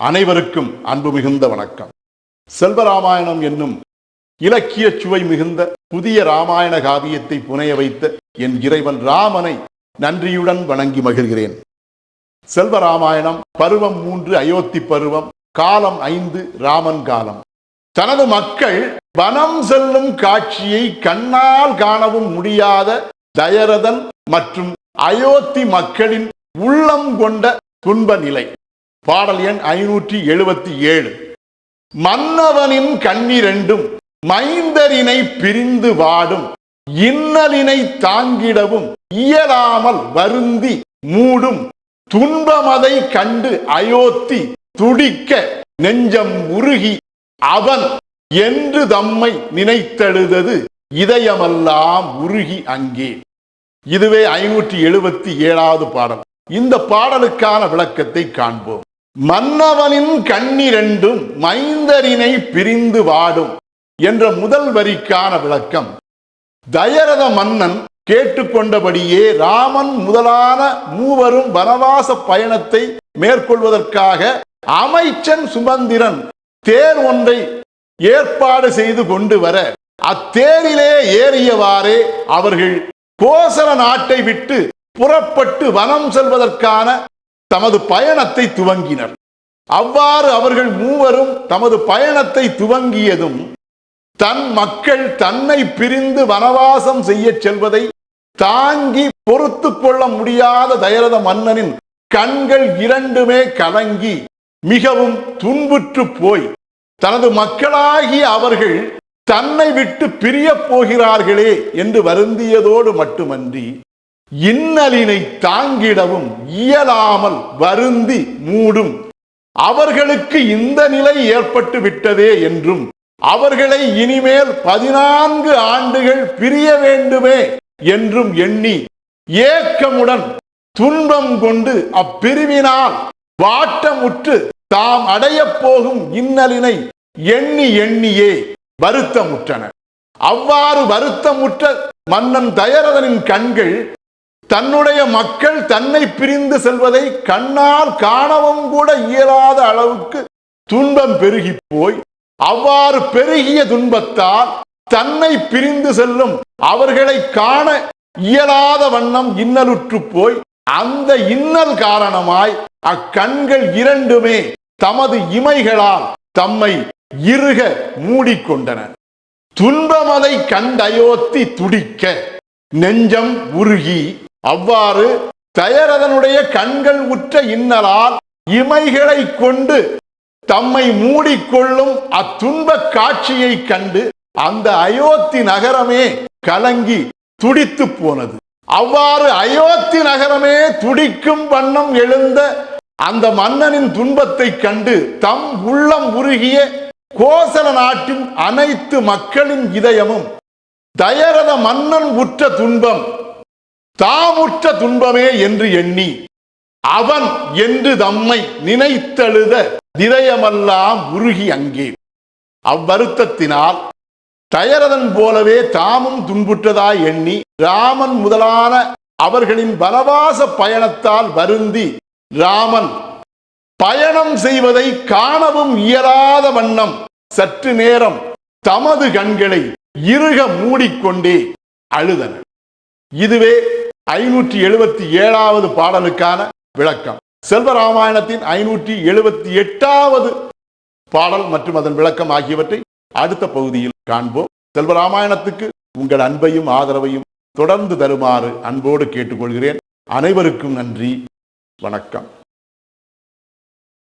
அனைவருக்கும் அன்பு மிகுந்த வணக்கம். செல்வராமாயணம் என்னும் இலக்கிய சுவை மிகுந்த புதிய ராமாயண காவியத்தை புனைய வைத்த என் இறைவன் ராமனை நன்றியுடன் வணங்கி மகிழ்கிறேன். செல்வராமாயணம் பருவம் மூன்று அயோத்தி பருவம் காலம் ஐந்து ராமன் காலம். தனது மக்கள் வனம் செல்லும் காட்சியை கண்ணால் காணவும் முடியாத தயரதன் மற்றும் அயோத்தி மக்களின் உள்ளம் கொண்ட துன்ப நிலை. பாடல் எண் ஐநூற்றி எழுபத்தி ஏழு. மன்னவனின் கண்ணிரண்டும் மைந்தரினை பிரிந்து வாடும் இன்னலினை தாங்கிடவும் இயலாமல் வருந்தி மூடும் துன்பமதை கண்டு அயோத்தி துடிக்க நெஞ்சம் உருகி அவன் என்று தம்மை நினைத்தெழுதது இதயமெல்லாம் உருகி அங்கே. இதுவே ஐநூற்றி எழுபத்தி ஏழாவது பாடல். இந்த பாடலுக்கான விளக்கத்தை காண்போம். மன்னவனின் கண்ணிரண்டும் மைந்தரினை பிரிந்து வாடும் என்ற முதல் வரிக்கான விளக்கம். தயரத மன்னன் கேட்டுக்கொண்டபடியே ராமன் முதலான மூவரும் வனவாச பயணத்தை மேற்கொள்வதற்காக அமைச்சன் சுமந்திரன் தேர் ஒன்றை ஏற்பாடு செய்து கொண்டு வர அத்தேரிலே ஏறியவாறே அவர்கள் கோசல நாட்டை விட்டு புறப்பட்டு வனம் செல்வதற்கான தமது பயணத்தை துவங்கினர். அவ்வாறு அவர்கள் மூவரும் தமது பயணத்தை துவங்கியதும் தன் மக்கள் தன்னை பிரிந்து வனவாசம் செய்ய செல்வதை தாங்கி பொறுத்து கொள்ள முடியாத தயரத மன்னனின் கண்கள் இரண்டுமே கலங்கி மிகவும் துன்புற்று போய் தனது மக்களாகிய அவர்கள் தன்னை விட்டு பிரியப் போகிறார்களே என்று வருந்தியதோடு மட்டுமன்றி இன்னலினை தாங்கிடவும் இயலாமல் வருந்தி மூடும். அவர்களுக்கு இந்த நிலை ஏற்பட்டு விட்டதே என்றும் அவர்களை இனிமேல் பதினான்கு ஆண்டுகள் பிரிய வேண்டுமே என்றும் எண்ணி ஏக்கமுடன் துன்பம் கொண்டு அப்பிரிவினால் வாட்டமுற்று தாம் அடையப் போகும் இன்னலினை எண்ணி எண்ணியே வருத்தமுற்றன அவ்வாறு வருத்தமுற்ற மன்னன் தயரதனின் கண்கள் தன்னுடைய மக்கள் தன்னை பிரிந்து செல்வதை கண்ணால் காணவும் கூட இயலாத அளவுக்கு துன்பம் பெருகி போய் அவ்வாறு பெருகிய துன்பத்தால் தன்னை பிரிந்து செல்லும் அவர்களை காண இயலாத வண்ணம் இன்னலுற்று போய் அந்த இன்னல் காரணமாய் அக்கண்கள் இரண்டுமே தமது இமைகளால் தம்மை இறுக மூடிக்கொண்டன. துன்பமதை கண்டயோத்தி துடிக்க நெஞ்சம் உருகி அவ்வாறு தயரதனுடைய கண்கள் உற்ற இன்னலால் இமைகளை கொண்டு தம்மை மூடிக்கொள்ளும் அத்துன்ப காட்சியை கண்டு அந்த அயோத்தி நகரமே கலங்கி துடித்து போனது. அவ்வாறு அயோத்தி நகரமே துடிக்கும் வண்ணம் எழுந்த அந்த மன்னனின் துன்பத்தை கண்டு தம் உள்ளம் உருகிய கோசல நாட்டின் அனைத்து மக்களின் இதயமும் தயரத மன்னன் உற்ற துன்பம் தாமுற்ற துன்பமே என்று எண்ணி அவன் என்று தம்மை நினைத்தெழுத இதயமெல்லாம் உருகி அங்கே. அவ்வருத்தத்தினால் தயரதன் போலவே தாமும் துன்புற்றதாய் எண்ணி ராமன் முதலான அவர்களின் வனவாச பயணத்தால் வருந்தி ராமன் பயணம் செய்வதை காணவும் இயலாத வண்ணம் சற்று நேரம் தமது கண்களை இறுக மூடிக்கொண்டே அழுதன. இதுவே ஐநூற்றி எழுபத்தி ஏழாவது பாடலுக்கான விளக்கம். செல்வராமாயணத்தின் ஐநூற்றி எழுபத்தி எட்டாவது பாடல் மற்றும் அதன் விளக்கம் ஆகியவற்றை அடுத்த பகுதியில் காண்போம். செல்வராமாயணத்துக்கு உங்கள் அன்பையும் ஆதரவையும் தொடர்ந்து தருமாறு அன்போடு கேட்டுக்கொள்கிறேன். அனைவருக்கும் நன்றி. வணக்கம்.